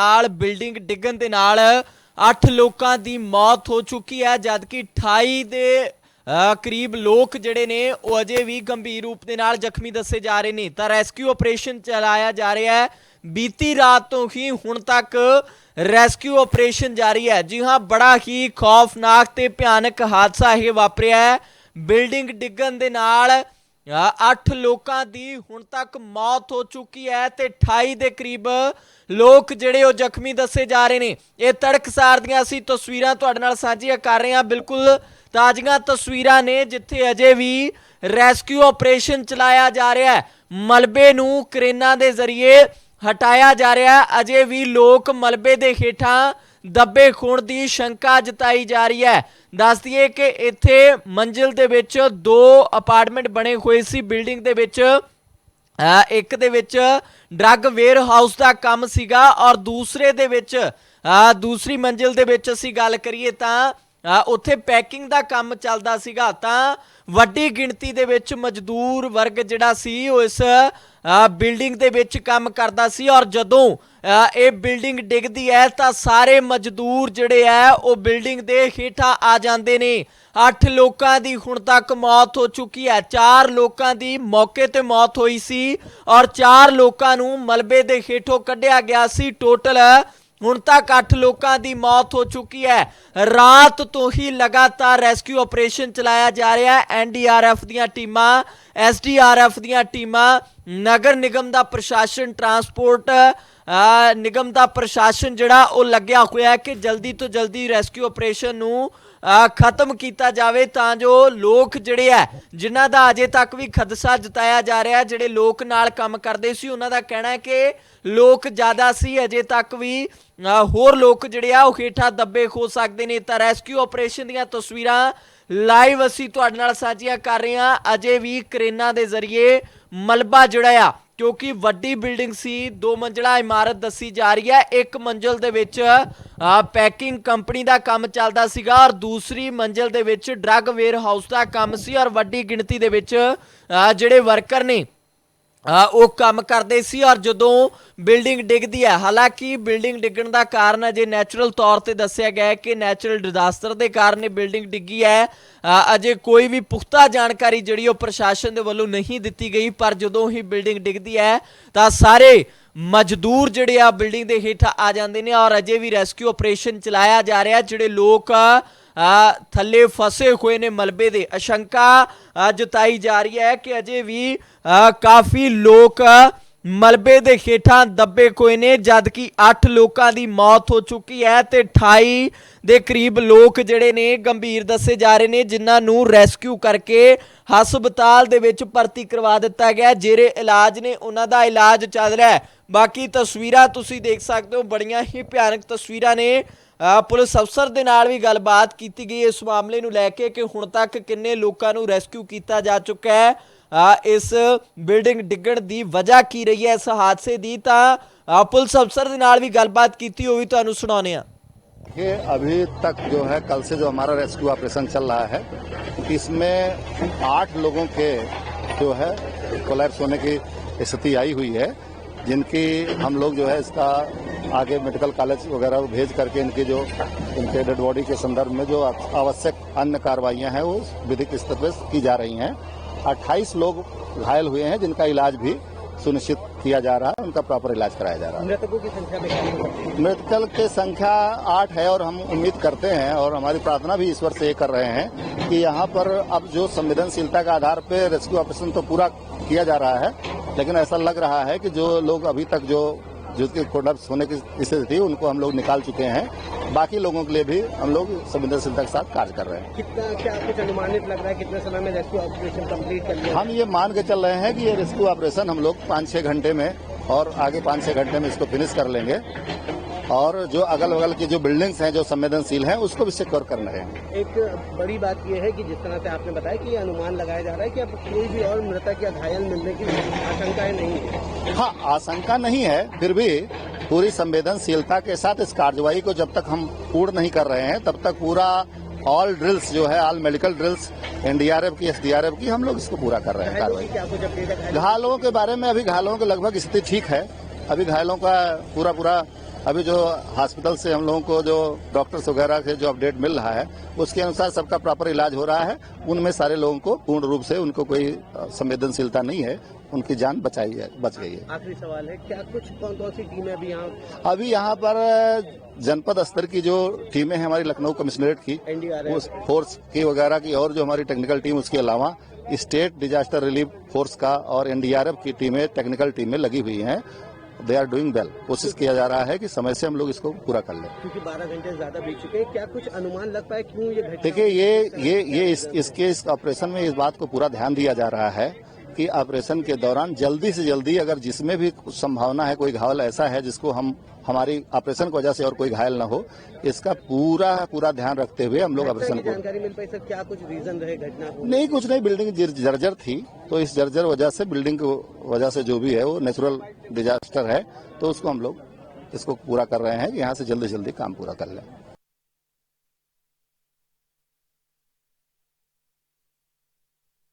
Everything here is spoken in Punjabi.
ਨਾਲ ਬਿਲਡਿੰਗ ਡਿੱਗਣ ਦੇ ਨਾਲ 8 ਲੋਕਾਂ ਦੀ ਮੌਤ ਹੋ ਚੁੱਕੀ ਹੈ, ਜਦਕਿ 28 ਦੇ ਕਰੀਬ ਲੋਕ ਜਿਹੜੇ ਨੇ, ਉਹ ਅਜੇ ਵੀ ਗੰਭੀਰ ਰੂਪ ਦੇ ਨਾਲ ਜ਼ਖਮੀ ਦੱਸੇ ਜਾ ਰਹੇ ਨੇ। ਤਾਂ ਰੈਸਕਿਊ ਆਪਰੇਸ਼ਨ ਚਲਾਇਆ ਜਾ ਰਿਹਾ ਹੈ। ਬੀਤੀ ਰਾਤ ਤੋਂ ਹੀ ਹੁਣ ਤੱਕ ਰੈਸਕਿਊ ਆਪਰੇਸ਼ਨ ਜਾਰੀ ਹੈ। ਜੀ ਹਾਂ, ਬੜਾ ਹੀ ਖੌਫਨਾਕ ਤੇ ਭਿਆਨਕ ਹਾਦਸਾ ਇਹ ਵਾਪਰਿਆ ਹੈ। ਬਿਲਡਿੰਗ ਡਿੱਗਣ ਦੇ ਨਾਲ 8 ਲੋਕਾਂ ਦੀ ਹੁਣ ਤੱਕ ਮੌਤ ਹੋ ਚੁੱਕੀ ਹੈ ਤੇ 28 ਦੇ ਕਰੀਬ ਲੋਕ ਜਿਹੜੇ ਉਹ ਜ਼ਖਮੀ ਦੱਸੇ ਜਾ ਰਹੇ ਨੇ। ਇਹ ਤੜਕਸਾਰ ਦੀਆਂ ਅਸੀਂ ਤਸਵੀਰਾਂ ਤੁਹਾਡੇ ਨਾਲ ਸਾਂਝੀਆਂ ਕਰ ਰਹੇ ਹਾਂ। ਬਿਲਕੁਲ ਤਾਜ਼ੀਆਂ ਤਸਵੀਰਾਂ ਨੇ ਜਿੱਥੇ ਅਜੇ ਵੀ ਰੈਸਕਿਊ ਆਪਰੇਸ਼ਨ ਚਲਾਇਆ ਜਾ ਰਿਹਾ ਹੈ। ਮਲਬੇ ਨੂੰ ਕਰੇਨਾਂ ਦੇ ਜ਼ਰੀਏ ਹਟਾਇਆ ਜਾ ਰਿਹਾ ਹੈ। ਅਜੇ ਵੀ ਲੋਕ ਮਲਬੇ ਦੇ ਹੇਠਾਂ ਦੱਬੇ ਖੋਣ ਦੀ ਸ਼ੰਕਾ ਜਤਾਈ ਜਾ ਰਹੀ ਹੈ। ਦੱਸ ਦਈਏ ਕਿ ਇੱਥੇ ਮੰਜ਼ਿਲ ਦੇ ਵਿੱਚ ਦੋ ਅਪਾਰਟਮੈਂਟ ਬਣੇ ਹੋਏ ਸੀ। ਬਿਲਡਿੰਗ ਦੇ ਵਿੱਚ ਇੱਕ ਦੇ ਵਿੱਚ ਡਰੱਗ ਵੇਅਰ ਹਾਊਸ ਦਾ ਕੰਮ ਸੀਗਾ ਔਰ ਦੂਸਰੇ ਦੇ ਵਿੱਚ ਦੂਸਰੀ ਮੰਜ਼ਿਲ ਦੇ ਵਿੱਚ ਅਸੀਂ ਗੱਲ ਕਰੀਏ ਤਾਂ ਉੱਥੇ ਪੈਕਿੰਗ ਦਾ ਕੰਮ ਚੱਲਦਾ ਸੀਗਾ ਤਾਂ ਵੱਡੀ ਗਿਣਤੀ ਦੇ ਵਿੱਚ ਮਜ਼ਦੂਰ ਵਰਗ ਜਿਹੜਾ ਸੀ, ਉਹ ਇਸ ਬਿਲਡਿੰਗ ਦੇ ਵਿੱਚ ਕੰਮ ਕਰਦਾ ਸੀ ਔਰ ਜਦੋਂ ਇਹ ਬਿਲਡਿੰਗ ਡਿੱਗਦੀ ਹੈ ਤਾਂ ਸਾਰੇ ਮਜ਼ਦੂਰ ਜਿਹੜੇ ਆ ਉਹ ਬਿਲਡਿੰਗ ਦੇ ਹੇਠਾਂ ਆ ਜਾਂਦੇ ਨੇ। 8 ਲੋਕਾਂ ਦੀ ਹੁਣ ਤੱਕ ਮੌਤ ਹੋ ਚੁੱਕੀ ਹੈ। 4 ਲੋਕਾਂ ਦੀ ਮੌਕੇ ਤੇ ਮੌਤ ਹੋਈ ਸੀ ਔਰ 4 ਲੋਕਾਂ ਨੂੰ ਮਲਬੇ ਦੇ ਹੇਠੋਂ ਕੱਢਿਆ ਗਿਆ ਸੀ। ਟੋਟਲ ਹੁਣ ਤੱਕ 8 ਲੋਕਾਂ ਦੀ ਮੌਤ ਹੋ ਚੁੱਕੀ ਹੈ। ਰਾਤ ਤੋਂ ਹੀ ਲਗਾਤਾਰ ਰੈਸਕਿਊ ਆਪਰੇਸ਼ਨ ਚਲਾਇਆ ਜਾ ਰਿਹਾ ਹੈ। ਐਨਡੀਆਰਐਫ ਦੀਆਂ ਟੀਮਾਂ ਐਸਡੀਆਰਐਫ ਦੀਆਂ ਟੀਮਾਂ ਨਗਰ ਨਿਗਮ ਦਾ ਪ੍ਰਸ਼ਾਸਨ ਟਰਾਂਸਪੋਰਟ ਨਿਗਮ ਦਾ ਪ੍ਰਸ਼ਾਸਨ ਜਿਹੜਾ ਉਹ ਲੱਗਿਆ ਹੋਇਆ ਹੈ ਕਿ ਜਲਦੀ ਤੋਂ ਜਲਦੀ ਰੈਸਕਿਊ ਆਪਰੇਸ਼ਨ ਨੂੰ ਖਤਮ ਕੀਤਾ ਜਾਵੇ ਤਾਂ ਜੋ ਲੋਕ ਜਿਹੜੇ ਆ ਜਿਨ੍ਹਾਂ ਦਾ ਅਜੇ ਤੱਕ ਵੀ ਖਦਸ਼ਾ ਜਤਾਇਆ ਜਾ ਰਿਹਾ ਜਿਹੜੇ ਲੋਕ ਨਾਲ ਕੰਮ ਕਰਦੇ ਸੀ, ਉਹਨਾਂ ਦਾ ਕਹਿਣਾ ਹੈ ਕਿ ਲੋਕ ਜ਼ਿਆਦਾ ਸੀ, ਅਜੇ ਤੱਕ ਵੀ ਹੋਰ ਲੋਕ ਜਿਹੜੇ ਆ ਉਹ ਹੇਠਾਂ ਦੱਬੇ ਹੋ ਸਕਦੇ ਨੇ। ਤਾਂ ਰੈਸਕਿਊ ਆਪਰੇਸ਼ਨ ਦੀਆਂ ਤਸਵੀਰਾਂ ਲਾਈਵ ਅਸੀਂ ਤੁਹਾਡੇ ਨਾਲ ਸਾਂਝੀਆਂ ਕਰ ਰਹੇ ਹਾਂ। ਅਜੇ ਵੀ ਕਰੇਨਾਂ ਦੇ ਜ਼ਰੀਏ ਮਲਬਾ ਜਿਹੜਾ ਆ, ਕਿਉਂਕਿ ਵੱਡੀ ਬਿਲਡਿੰਗ ਸੀ, ਦੋ ਮੰਜ਼ਲਾ ਇਮਾਰਤ ਦੱਸੀ ਜਾ ਰਹੀ ਹੈ। ਇੱਕ ਮੰਜ਼ਲ ਦੇ ਵਿੱਚ ਪੈਕਿੰਗ ਕੰਪਨੀ ਦਾ ਕੰਮ ਚੱਲਦਾ ਸੀਗਾ ਔਰ ਦੂਸਰੀ ਮੰਜ਼ਲ ਦੇ ਵਿੱਚ ਡਰੱਗ ਵੇਅਰ ਹਾਊਸ ਦਾ ਕੰਮ ਸੀ ਔਰ ਵੱਡੀ ਗਿਣਤੀ ਦੇ ਵਿੱਚ ਜਿਹੜੇ ਵਰਕਰ ਨੇ ਉਹ ਕੰਮ ਕਰਦੇ ਸੀ ਔਰ ਜਦੋਂ ਬਿਲਡਿੰਗ ਡਿੱਗਦੀ ਹੈ, ਹਾਲਾਂਕਿ ਬਿਲਡਿੰਗ ਡਿੱਗਣ ਦਾ ਕਾਰਨ ਅਜੇ ਨੈਚੁਰਲ ਤੌਰ ਤੇ ਦੱਸਿਆ ਗਿਆ ਹੈ ਕਿ ਨੈਚੁਰਲ ਡਿਜ਼ਾਸਟਰ ਦੇ ਕਾਰਨ ਇਹ ਬਿਲਡਿੰਗ ਡਿੱਗੀ ਹੈ। ਅਜੇ ਕੋਈ ਵੀ ਪੁਖਤਾ ਜਾਣਕਾਰੀ ਜਿਹੜੀ ਉਹ ਪ੍ਰਸ਼ਾਸਨ ਦੇ ਵੱਲੋਂ ਨਹੀਂ ਦਿੱਤੀ ਗਈ, ਪਰ ਜਦੋਂ ਹੀ ਬਿਲਡਿੰਗ ਡਿੱਗਦੀ ਹੈ, ਤਾਂ ਸਾਰੇ ਮਜ਼ਦੂਰ ਜਿਹੜੇ ਆ ਬਿਲਡਿੰਗ ਦੇ ਹੇਠ ਆ ਜਾਂਦੇ ਨੇ ਔਰ ਅਜੇ ਵੀ ਰੈਸਕਿਊ ਆਪਰੇਸ਼ਨ ਚਲਾਇਆ ਜਾ ਰਿਹਾ, ਜਿਹੜੇ ਲੋਕ ਥੱਲੇ ਫਸੇ ਹੋਏ ਨੇ ਮਲਬੇ ਦੇ। ਅਸ਼ੰਕਾ ਜਤਾਈ ਜਾ ਰਹੀ ਹੈ ਕਿ ਅਜੇ ਵੀ ਕਾਫੀ ਲੋਕ ਮਲਬੇ ਦੇ ਹੇਠਾਂ ਦੱਬੇ ਹੋਏ ਨੇ, ਜਦਕਿ 8 ਲੋਕਾਂ ਦੀ ਮੌਤ ਹੋ ਚੁੱਕੀ ਹੈ ਤੇ 28 ਦੇ ਕਰੀਬ ਲੋਕ ਜਿਹੜੇ ਨੇ ਗੰਭੀਰ ਦੱਸੇ ਜਾ ਰਹੇ ਨੇ, ਜਿਨ੍ਹਾਂ ਨੂੰ ਰੈਸਕਿਊ ਕਰਕੇ ਹਸਪਤਾਲ ਦੇ ਵਿੱਚ ਭਰਤੀ ਕਰਵਾ ਦਿੱਤਾ ਗਿਆ। ਜਿਹੜੇ ਇਲਾਜ ਨੇ, ਉਹਨਾਂ ਦਾ ਇਲਾਜ ਚੱਲ ਰਿਹਾ ਹੈ। ਬਾਕੀ ਤਸਵੀਰਾਂ ਤੁਸੀਂ ਦੇਖ ਸਕਦੇ ਹੋ, ਬੜੀਆਂ ਹੀ ਭਿਆਨਕ ਤਸਵੀਰਾਂ ਨੇ। ਪੁਲਿਸ ਅਫਸਰ ਦੇ ਨਾਲ ਵੀ ਗੱਲਬਾਤ ਕੀਤੀ ਗਈ। ਇਸ ਮਾਮਲੇ ਨੂੰ ਲੈ ਕੇ ਕਿ ਹੁਣ ਤੱਕ ਕਿੰਨੇ ਲੋਕਾਂ ਨੂੰ ਰੈਸਕਿਊ ਕੀਤਾ ਜਾ ਚੁੱਕਾ ਹੈ। ਇਸ ਬਿਲਡਿੰਗ ਡਿੱਗਣ ਦੀ ਵਜ੍ਹਾ ਕੀ ਰਹੀ ਹੈ ਇਸ ਹਾਦਸੇ ਦੀ ਤਾਂ ਅ, ਪੁਲਿਸ ਅਫਸਰ ਦੇ ਨਾਲ ਵੀ ਗੱਲਬਾਤ ਕੀਤੀ ਹੋਈ ਤੁਹਾਨੂੰ ਸੁਣਾਉਂਦੇ ਹਾਂ ये अभी तक जो है कल से जो हमारा रेस्क्यू ऑपरेशन चल रहा है इसमें आठ लोगों के जो है कोलैप्स होने की स्थिति आई हुई है जिनकी हम लोग जो है इसका आगे मेडिकल कॉलेज वगैरह भेज करके इनकी जो इनके डेड बॉडी के संदर्भ में जो आवश्यक अन्य कार्रवाइयां हैं वो विधिक स्तर पर की जा रही हैं 28 लोग घायल हुए हैं जिनका इलाज भी सुनिश्चित किया जा रहा है उनका प्रॉपर इलाज कराया जा रहा है। मृतकों की संख्या मृतकल की संख्या आठ है और हम उम्मीद करते हैं और हमारी प्रार्थना भी ईश्वर से ये कर रहे हैं कि यहाँ पर अब जो संवेदनशीलता के आधार पर रेस्क्यू ऑपरेशन तो पूरा किया जा रहा है लेकिन ऐसा लग रहा है कि जो लोग अभी तक जो जिसके कोलैप्स होने की स्थिति थी उनको हम लोग निकाल चुके हैं। बाकी लोगों के लिए भी हम लोग संवेदनशीलता के साथ कार्य कर रहे हैं। कितना क्या कुछ अनुमानित लग रहा है? कितने समय में रेस्क्यू ऑपरेशन कंप्लीट कर लिया? हम ये मान के चल रहे हैं कि ये रेस्क्यू ऑपरेशन हम लोग पाँच छः घंटे में और आगे पाँच छः घंटे में इसको फिनिश कर लेंगे। और जो अगल बगल की जो बिल्डिंग्स हैं जो संवेदनशील हैं उसको भी सिक्योर करना है। एक बड़ी बात यह है कि जिस तरह से आपने बताया कि अनुमान लगाया जा रहा है कि अब कोई भी और मृतक या घायल मिलने की आशंकाएँ नहीं है। हाँ आशंका नहीं है फिर भी पूरी संवेदनशीलता के साथ इस कार्रवाई को जब तक हम पूर्ण नहीं कर रहे हैं तब तक पूरा ऑल ड्रिल्स जो है ऑल मेडिकल ड्रिल्स एनडीआरएफ की एसडीआरएफ की हम लोग इसको पूरा कर रहे हैं कार्रवाई। घायलों के बारे में अभी घायलों की लगभग स्थिति ठीक है। अभी घायलों का पूरा पूरा अभी जो हॉस्पिटल से हम लोगों को जो डॉक्टर्स वगैरह से जो अपडेट मिल रहा है उसके अनुसार सबका प्रॉपर इलाज हो रहा है। उनमें सारे लोगों को पूर्ण रूप से उनको कोई संवेदनशीलता नहीं है। उनकी जान बचाई है बच गई है। आखिरी सवाल है क्या कुछ कौन कौन सी टीमें अभी यहाँ? अभी यहाँ पर जनपद स्तर की जो टीमें हैं हमारी लखनऊ कमिश्नरेट की उस फोर्स की वगैरह की और जो हमारी टेक्निकल टीम उसके अलावा स्टेट डिजास्टर रिलीफ फोर्स का और एनडीआरएफ की टीमें टेक्निकल टीमें लगी हुई हैं। दे आर डूइंग वेल कोशिश किया जा रहा है कि समय से हम लोग इसको पूरा कर लें। क्योंकि 12 घंटे ज़्यादा बीत चुके हैं। क्या कुछ अनुमान लग पाए क्यों ये देखिए ये ये ये इस, इसके इस ऑपरेशन में इस बात को पूरा ध्यान दिया जा रहा है कि ऑपरेशन के दौरान जल्दी से जल्दी अगर जिसमें भी संभावना है कोई घावल ऐसा है जिसको हम हमारी ऑपरेशन की वजह से और कोई घायल ना हो इसका पूरा पूरा ध्यान रखते हुए हम लोग ऑपरेशन को जानकारी मिल पाई सर? क्या कुछ रीजन रहे घटना नहीं कुछ नहीं बिल्डिंग जर्जर थी तो इस जर्जर वजह से बिल्डिंग की वजह से जो भी है वो नेचुरल डिजास्टर है तो उसको हम लोग इसको पूरा कर रहे हैं कि यहाँ से जल्दी जल्दी काम पूरा कर लें।